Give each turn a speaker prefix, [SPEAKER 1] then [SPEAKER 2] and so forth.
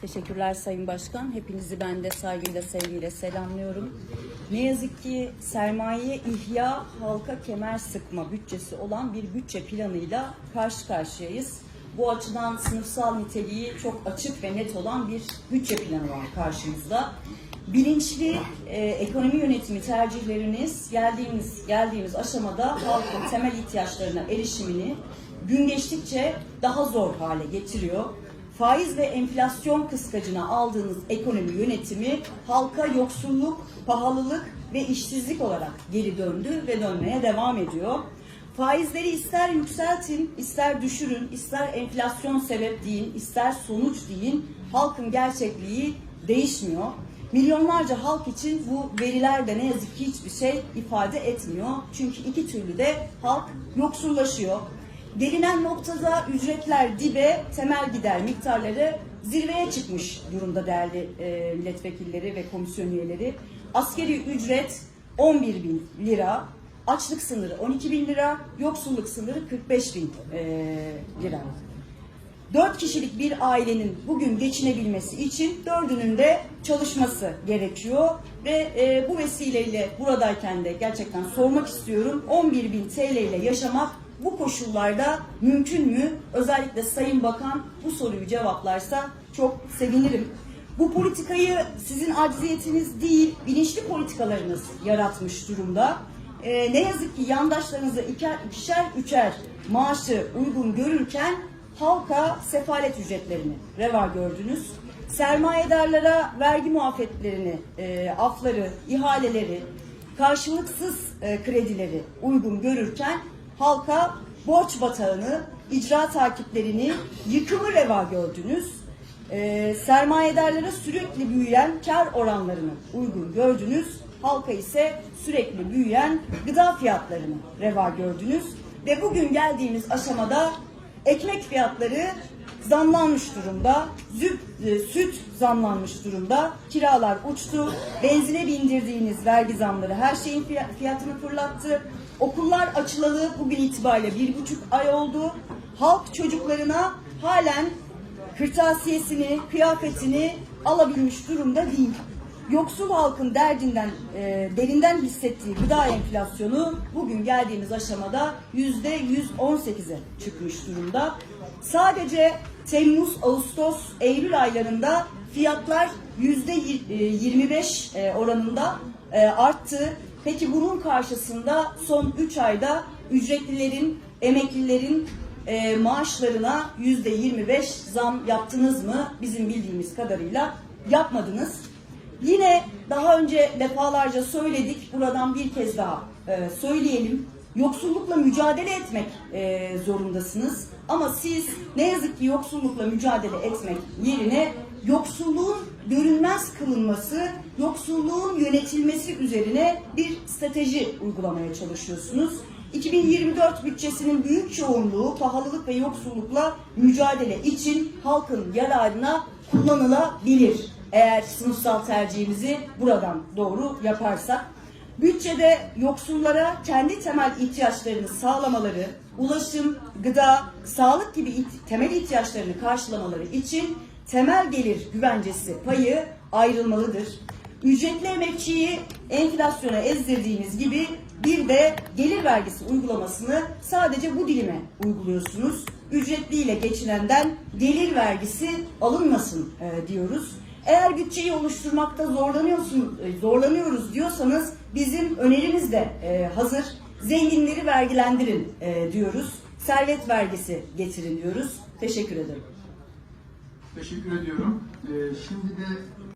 [SPEAKER 1] Teşekkürler Sayın Başkan. Hepinizi ben de saygıyla, sevgiyle selamlıyorum. Ne yazık ki sermaye ihya halka kemer sıkma bütçesi olan bir bütçe planıyla karşı karşıyayız. Bu açıdan sınıfsal niteliği çok açık ve net olan bir bütçe planı var karşımızda. Bilinçli e, ekonomi yönetimi tercihleriniz geldiğimiz geldiğimiz aşamada halkın temel ihtiyaçlarına erişimini gün geçtikçe daha zor hale getiriyor. Faiz ve enflasyon kıskacına aldığınız ekonomi yönetimi halka yoksulluk, pahalılık ve işsizlik olarak geri döndü ve dönmeye devam ediyor. Faizleri ister yükseltin, ister düşürün, ister enflasyon sebep deyin, ister sonuç deyin, halkın gerçekliği değişmiyor. Milyonlarca halk için bu veriler de ne yazık ki hiçbir şey ifade etmiyor. Çünkü iki türlü de halk yoksullaşıyor. Gelinen noktada ücretler dibe, temel gider miktarları zirveye çıkmış durumda değerli e, milletvekilleri ve komisyon üyeleri. Askeri ücret 11 bin lira, açlık sınırı 12 bin lira, yoksulluk sınırı 45 bin e, lira. Dört kişilik bir ailenin bugün geçinebilmesi için dördünün de çalışması gerekiyor. Ve e, bu vesileyle buradayken de gerçekten sormak istiyorum. 11 bin TL ile yaşamak bu koşullarda mümkün mü? Özellikle Sayın Bakan bu soruyu cevaplarsa çok sevinirim. Bu politikayı sizin acziyetiniz değil, bilinçli politikalarınız yaratmış durumda. Ee, ne yazık ki yandaşlarınıza iker, ikişer üçer maaşı uygun görürken halka sefalet ücretlerini reva gördünüz. Sermayedarlara vergi muafiyetlerini, e, afları, ihaleleri, karşılıksız e, kredileri uygun görürken halka borç batağını, icra takiplerini, yıkımı reva gördünüz. E, sermayedarlara sürekli büyüyen kar oranlarını uygun gördünüz. Halka ise sürekli büyüyen gıda fiyatlarını reva gördünüz. Ve bugün geldiğimiz aşamada ekmek fiyatları zamlanmış durumda. Züp, e, süt zamlanmış durumda. Kiralar uçtu. Benzine bindirdiğiniz vergi zamları her şeyin fiya- fiyatını fırlattı. Okullar açılalı bugün itibariyle bir buçuk ay oldu. Halk çocuklarına halen kırtasiyesini, kıyafetini alabilmiş durumda değil. Yoksul halkın derdinden, e, derinden hissettiği gıda enflasyonu bugün geldiğimiz aşamada yüzde 118'e çıkmış durumda. Sadece Temmuz, Ağustos, Eylül aylarında fiyatlar yüzde y- e, 25 e, oranında e, arttı. Peki bunun karşısında son 3 ayda ücretlilerin, emeklilerin e, maaşlarına yüzde 25 zam yaptınız mı? Bizim bildiğimiz kadarıyla yapmadınız. Yine daha önce defalarca söyledik, buradan bir kez daha e, söyleyelim. Yoksullukla mücadele etmek e, zorundasınız. Ama siz ne yazık ki yoksullukla mücadele etmek yerine yoksulluğun görünmez kılınması, yoksulluğun yönetilmesi üzerine bir strateji uygulamaya çalışıyorsunuz. 2024 bütçesinin büyük çoğunluğu pahalılık ve yoksullukla mücadele için halkın yararına kullanılabilir. Eğer sınıfsal tercihimizi buradan doğru yaparsak. Bütçede yoksullara kendi temel ihtiyaçlarını sağlamaları, ulaşım, gıda, sağlık gibi it- temel ihtiyaçlarını karşılamaları için temel gelir güvencesi payı ayrılmalıdır. Ücretli emekçiyi enflasyona ezdirdiğiniz gibi bir de gelir vergisi uygulamasını sadece bu dilime uyguluyorsunuz. Ücretliyle geçinenden gelir vergisi alınmasın e, diyoruz. Eğer bütçeyi oluşturmakta zorlanıyorsun, e, zorlanıyoruz diyorsanız bizim önerimiz de e, hazır. Zenginleri vergilendirin e, diyoruz. Servet vergisi getirin diyoruz. Teşekkür ederim.
[SPEAKER 2] Teşekkür ediyorum. Ee, şimdi de